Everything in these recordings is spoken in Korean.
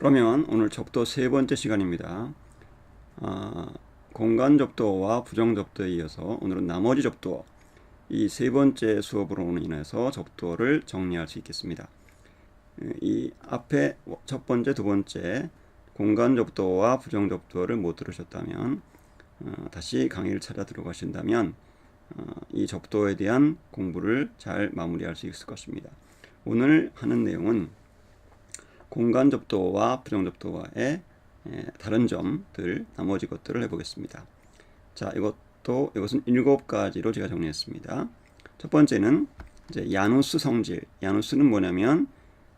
그러면 오늘 접도 세 번째 시간입니다. 아, 공간 접도와 부정 접도에 이어서 오늘은 나머지 접도 이 세 번째 수업으로 인해서 접도를 정리할 수 있겠습니다. 이 앞에 첫 번째, 두 번째 공간 접도와 부정 접도를 못 들으셨다면 어, 다시 강의를 찾아 들어가신다면 어, 이 접도에 대한 공부를 잘 마무리할 수 있을 것입니다. 오늘 하는 내용은 공간 접도와 부정 접도와의 에, 다른 점들 나머지 것들을 해보겠습니다. 자, 이것도 이것은 일곱 가지로 제가 정리했습니다. 첫 번째는 이제 야누스 성질. 야누스는 뭐냐면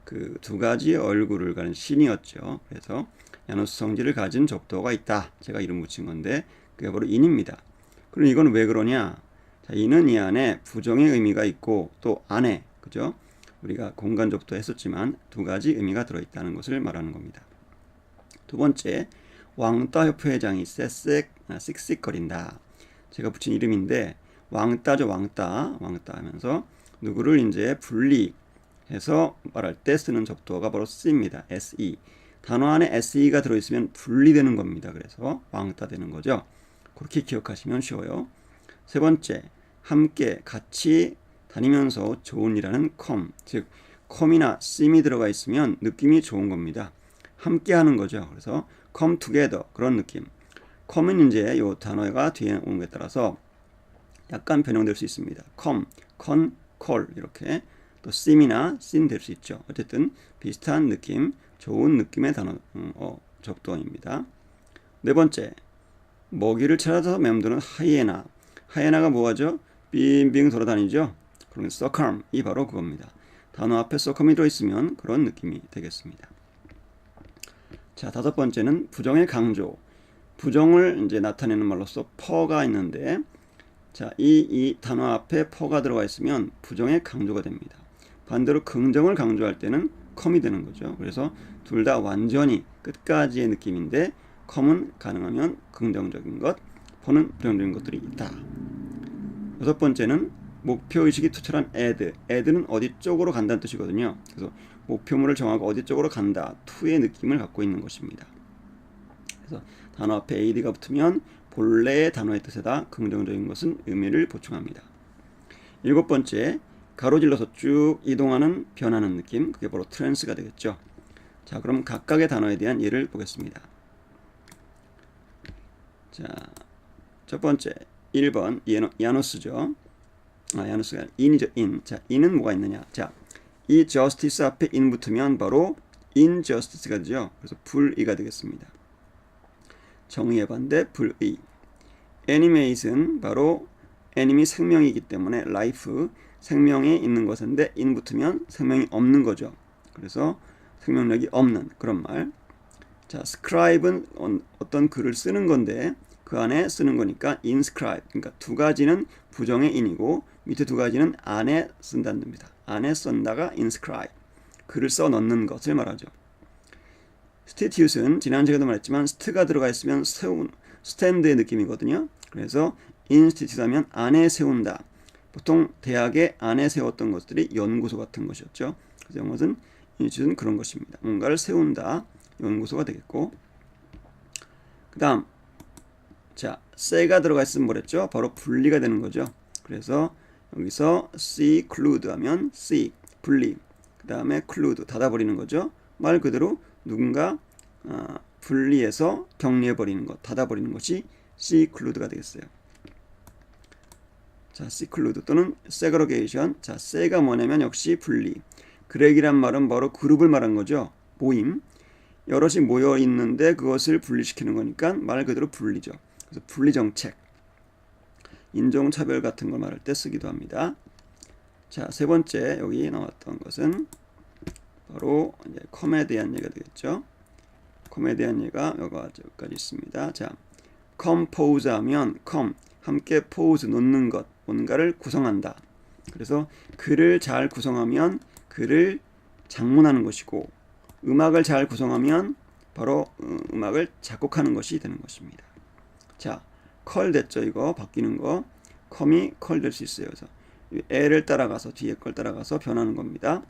그 두 가지 얼굴을 가진 신이었죠. 그래서 야누스 성질을 가진 접도가 있다. 제가 이름 붙인 건데 그게 바로 인입니다. 그럼 이건 왜 그러냐? 자, 인은 이 안에 부정의 의미가 있고 또 안에 그죠? 우리가 공간 접도 했었지만 두 가지 의미가 들어있다는 것을 말하는 겁니다. 두 번째, 왕따 협회장이 쎄쎄 아, 씩씩거린다. 제가 붙인 이름인데 왕따죠 왕따 왕따 하면서 누구를 이제 분리해서 말할 때 쓰는 접두어가 바로 쓰입니다. se 단어 안에 se가 들어있으면 분리되는 겁니다. 그래서 왕따 되는 거죠. 그렇게 기억하시면 쉬워요. 세 번째, 함께 같이 다니면서 좋은 일하는 컴, 즉 컴이나 씀이 들어가 있으면 느낌이 좋은 겁니다. 함께 하는 거죠. 그래서 come together 그런 느낌. come은 이제 요 단어가 뒤에 오는 것에 따라서 약간 변형될 수 있습니다. come, con, call 이렇게 또 씀이나 씬될수 있죠. 어쨌든 비슷한 느낌, 좋은 느낌의 단어 음, 어, 접두어입니다. 네 번째, 먹이를 찾아서 맴도는 하이에나. 하이에나가 뭐하죠? 빙빙 돌아다니죠. 그런 서컴이 바로 그겁니다. 단어 앞에 서컴이 들어있으면 그런 느낌이 되겠습니다. 자, 다섯 번째는 부정의 강조. 부정을 이제 나타내는 말로서 퍼가 있는데, 자, 이, 이 단어 앞에 퍼가 들어가 있으면 부정의 강조가 됩니다. 반대로 긍정을 강조할 때는 컴이 되는 거죠. 그래서 둘 다 완전히 끝까지의 느낌인데, 컴은 가능하면 긍정적인 것, 퍼는 부정적인 것들이 있다. 여섯 번째는 목표 의식이 투철한 add. add는 어디 쪽으로 간다는 뜻이거든요. 그래서 목표물을 정하고 어디 쪽으로 간다. to의 느낌을 갖고 있는 것입니다. 그래서 단어 앞에 add가 붙으면 본래의 단어의 뜻에다 긍정적인 것은 의미를 보충합니다. 일곱 번째, 가로질러서 쭉 이동하는 변하는 느낌. 그게 바로 트랜스가 되겠죠. 자, 그럼 각각의 단어에 대한 예를 보겠습니다. 자, 첫 번째 1번 야노스죠. 아, 야노스가 in이죠. in. 자, in은 뭐가 있느냐? 자, 이 justice 앞에 in 붙으면 바로 injustice가 되죠. 그래서 불의가 되겠습니다. 정의의 반대 불의. animate은 바로 anim이 생명이기 때문에 life 생명이 있는 것인데 in 붙으면 생명이 없는 거죠. 그래서 생명력이 없는 그런 말. 자, scribe는 어떤 글을 쓰는 건데 그 안에 쓰는 거니까 inscribe. 그러니까 두 가지는 부정의 in이고 밑에 두 가지는 안에 쓴다는 겁니다. 안에 쓴다가 inscribe. 글을 써 넣는 것을 말하죠. stitute은 지난 시간에도 말했지만 st가 들어가 있으면 세운 스탠드의 느낌이거든요. 그래서 institute 하면 안에 세운다. 보통 대학의 안에 세웠던 것들이 연구소 같은 것이었죠. 그래서 이것은 institute는 그런 것입니다. 뭔가를 세운다. 연구소가 되겠고 그 다음 자, 세가 들어가 있으면 뭐랬죠? 바로 분리가 되는 거죠. 그래서 여기서 see clude 하면 see 분리 그 다음에 clude 닫아버리는 거죠. 말 그대로 누군가 어, 분리해서 격리해버리는 것, 닫아버리는 것이 see clude가 되겠어요. 자, seclude 또는 segregation. 자, 세가 뭐냐면 역시 분리. 그렉이란 말은 바로 그룹을 말한 거죠. 모임. 여럿이 모여 있는데 그것을 분리시키는 거니까 말 그대로 분리죠. 그래서 분리 정책, 인종차별 같은 걸 말할 때 쓰기도 합니다. 자, 세 번째 여기 나왔던 것은 바로 이제 컴에 대한 얘기가 되겠죠. 컴에 대한 얘가 여기까지 있습니다. 자, 컴포즈 하면 컴 함께 포즈 놓는 것, 뭔가를 구성한다. 그래서 글을 잘 구성하면 글을 장문하는 것이고 음악을 잘 구성하면 바로 음악을 작곡하는 것이 되는 것입니다. 자, 컬 됐죠 이거 바뀌는 거 컴이 컬 될 수 있어요. 그래서 L을 따라가서 뒤에 걸 따라가서 변하는 겁니다.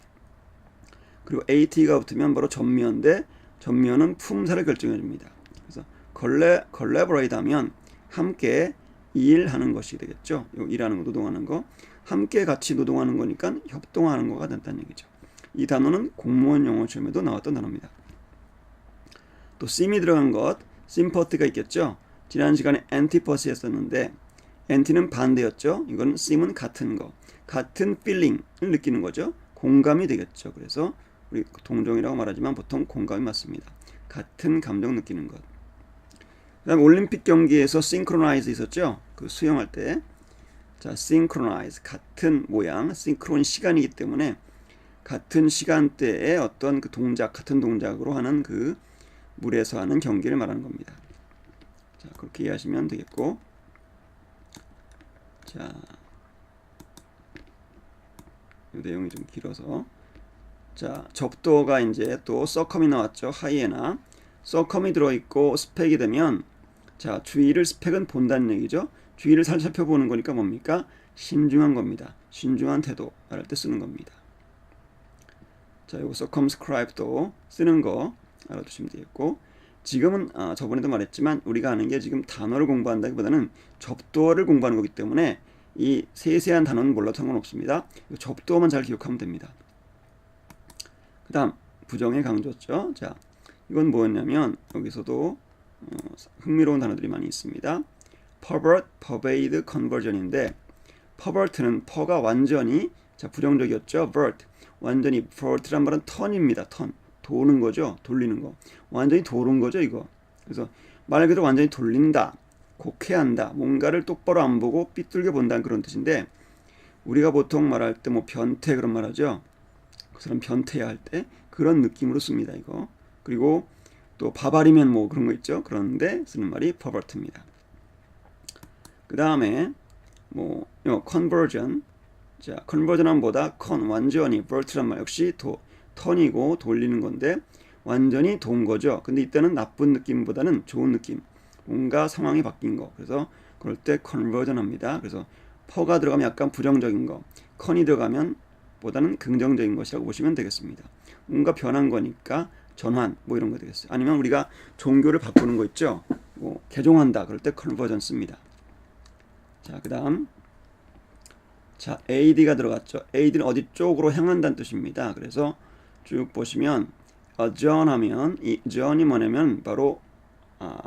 그리고 AT가 붙으면 바로 전면대 전면은 품사를 결정해 줍니다. 그래서 컬레 컬래버레이트 하면 함께 일하는 것이 되겠죠. 요 일하는 거 노동하는 거 함께 같이 노동하는 거니까 협동하는 거가 된다는 얘기죠. 이 단어는 공무원 영어 시험에도 나왔던 단어입니다. 또 sim이 들어간 것, sympathy가 있겠죠. 지난 시간에 antipathy 했었는데 anti는 반대였죠. 이거는 sim은 같은 거, 같은 feeling을 느끼는 거죠. 공감이 되겠죠. 그래서 우리 동종이라고 말하지만 보통 공감이 맞습니다. 같은 감정 느끼는 것. 그다음 올림픽 경기에서 synchronize 있었죠. 그 수영할 때. 자, synchronize 같은 모양, synchrone 시간이기 때문에 같은 시간대에 어떤 그 동작, 같은 동작으로 하는 그 물에서 하는 경기를 말하는 겁니다. 자, 그렇게 이해하시면 되겠고. 자, 이 내용이 좀 길어서. 자, 접도가 이제 또 서컴이 나왔죠. 하이에나. 서컴이 들어있고 스펙이 되면 자, 주의를 스펙은 본다는 얘기죠. 주의를 살 살펴보는 거니까 뭡니까? 신중한 겁니다. 신중한 태도 말할 때 쓰는 겁니다. 자, 요거 circumscribe도 쓰는 거 알아두시면 되겠고 지금은 아, 저번에도 말했지만 우리가 하는 게 지금 단어를 공부한다기보다는 접두어를 공부하는 거기 때문에 이 세세한 단어는 몰라도 상관없습니다. 이 접두어만 잘 기억하면 됩니다. 그 다음 부정의 강조죠. 자, 이건 뭐였냐면 여기서도 어, 흥미로운 단어들이 많이 있습니다. pervert, pervade, conversion인데 pervert는 per가 완전히 자 부정적이었죠. vert 완전히 vert란 말은 턴입니다. 턴 도는 거죠. 돌리는 거 완전히 도는 거죠. 이거 그래서 말 그대로 완전히 돌린다. 곡해한다. 뭔가를 똑바로 안 보고 삐뚤게 본다는 그런 뜻인데 우리가 보통 말할 때 뭐 변태 그런 말 하죠. 그 사람 변태야 할 때 그런 느낌으로 씁니다. 이거 그리고 또 바바리면 뭐 그런 거 있죠. 그런데 쓰는 말이 pervert입니다. 그 다음에 뭐 요, conversion 자 conversion함보다 con 완전히 vert란 말 역시 도, 턴이고 돌리는 건데 완전히 돈 거죠. 근데 이때는 나쁜 느낌보다는 좋은 느낌 뭔가 상황이 바뀐 거 그래서 그럴 때 conversion 합니다. 그래서 퍼가 들어가면 약간 부정적인 거 con이 들어가면 보다는 긍정적인 것이라고 보시면 되겠습니다. 뭔가 변한 거니까 전환 뭐 이런 거 되겠어요. 아니면 우리가 종교를 바꾸는 거 있죠. 뭐 개종한다 그럴 때 컨버전 씁니다. 자, 그다음 자, AD가 들어갔죠. AD는 어디 쪽으로 향한다는 뜻입니다. 그래서 쭉 보시면 adjourn 하면 이 adjourn이 뭐냐면 바로 아,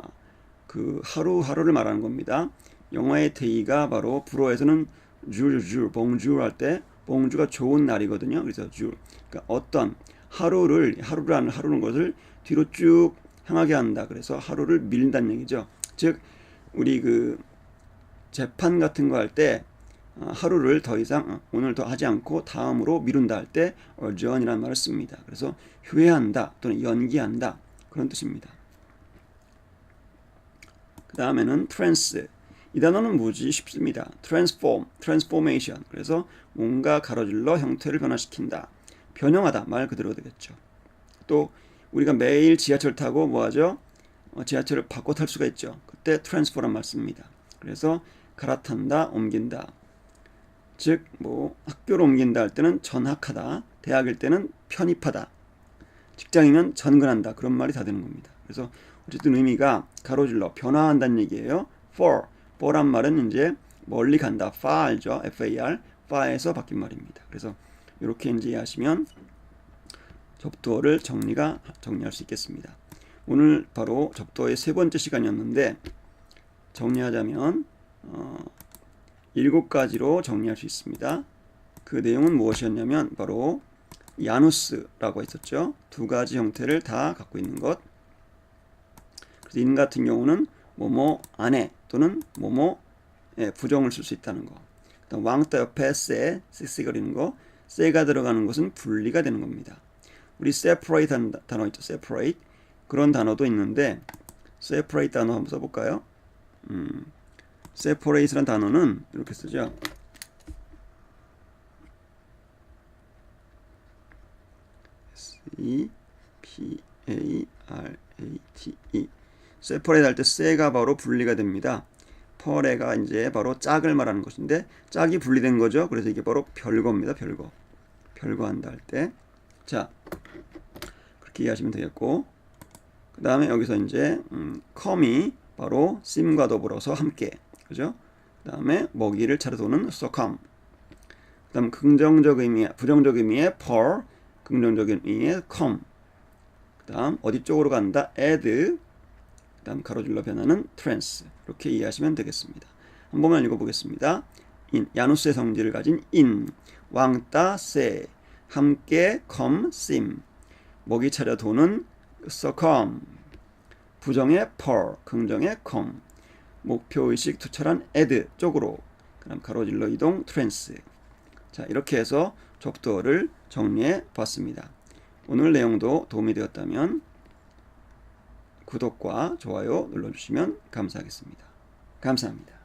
그 하루하루를 말하는 겁니다. 영어의 데이가 바로 불어에서는 줄, 줄, 봉줄 할때 봉주가 좋은 날이거든요. 그래서 줄. 그러니까 어떤 하루를 하루라는 하루는 것을 뒤로 쭉 향하게 한다. 그래서 하루를 밀린다는 얘기죠. 즉 우리 그 재판 같은 거 할 때 하루를 더 이상 어, 오늘 더 하지 않고 다음으로 미룬다 할 때 adjourn이라는 말을 씁니다. 그래서 휴회한다 또는 연기한다 그런 뜻입니다. 그 다음에는 trans 이 단어는 뭐지 쉽습니다. transform, transformation 그래서 뭔가 가로질러 형태를 변화시킨다. 변형하다 말 그대로 되겠죠. 또 우리가 매일 지하철 타고 뭐하죠? 어, 지하철을 바꿔 탈 수가 있죠. 그때 transfer란 말 씁니다. 그래서 갈아탄다, 옮긴다. 즉, 뭐 학교로 옮긴다 할 때는 전학하다, 대학일 때는 편입하다, 직장이면 전근한다 그런 말이 다 되는 겁니다. 그래서 어쨌든 의미가 가로질러 변화한다는 얘기예요. for, for란 말은 이제 멀리 간다, far죠, far, far에서 바뀐 말입니다. 그래서 이렇게 이제 하시면 접두어를 정리가 정리할 수 있겠습니다. 오늘 바로 접두어의 세 번째 시간이었는데 정리하자면 어, 일곱 가지로 정리할 수 있습니다. 그 내용은 무엇이었냐면 바로 야누스라고 했었죠. 두 가지 형태를 다 갖고 있는 것. 그래서 인 같은 경우는 뭐뭐 안에 또는 뭐뭐 부정을 쓸 수 있다는 거. 그다음 왕따 옆에 세, 섹시 거리는 거. 세가 들어가는 것은 분리가 되는 겁니다. 우리 separate 한 단어 있죠. separate. 그런 단어도 있는데 separate 단어 한번 써볼까요? 음, separate라는 단어는 이렇게 쓰죠. C P A R A T E separate 할 때 세가 바로 분리가 됩니다. 퍼레가 이제 바로 짝을 말하는 것인데 짝이 분리된 거죠. 그래서 이게 바로 별거입니다. 별거. 별거 한다 할 때. 자, 그렇게 이해하시면 되겠고. 그 다음에 여기서 이제 음, come이 바로 sim과 더불어서 함께 그죠? 그 다음에 먹이를 차려 도는 succumb 그 다음 긍정적 의미 부정적 의미의 per 긍정적 의미의 come. 그 다음 어디 쪽으로 간다? add. 그 다음 가로줄로 변하는 trans 이렇게 이해하시면 되겠습니다. 한 번만 읽어보겠습니다. in 야누스의 성질을 가진 in 왕따 세 함께 come sim. 먹이 차려 도는 succumb 부정의 per 긍정의 come 목표의식 투철한 add 쪽으로. 그다음 가로질러 이동 trans 자 이렇게 해서 접두어를 정리해 봤습니다. 오늘 내용도 도움이 되었다면 구독과 좋아요 눌러주시면 감사하겠습니다. 감사합니다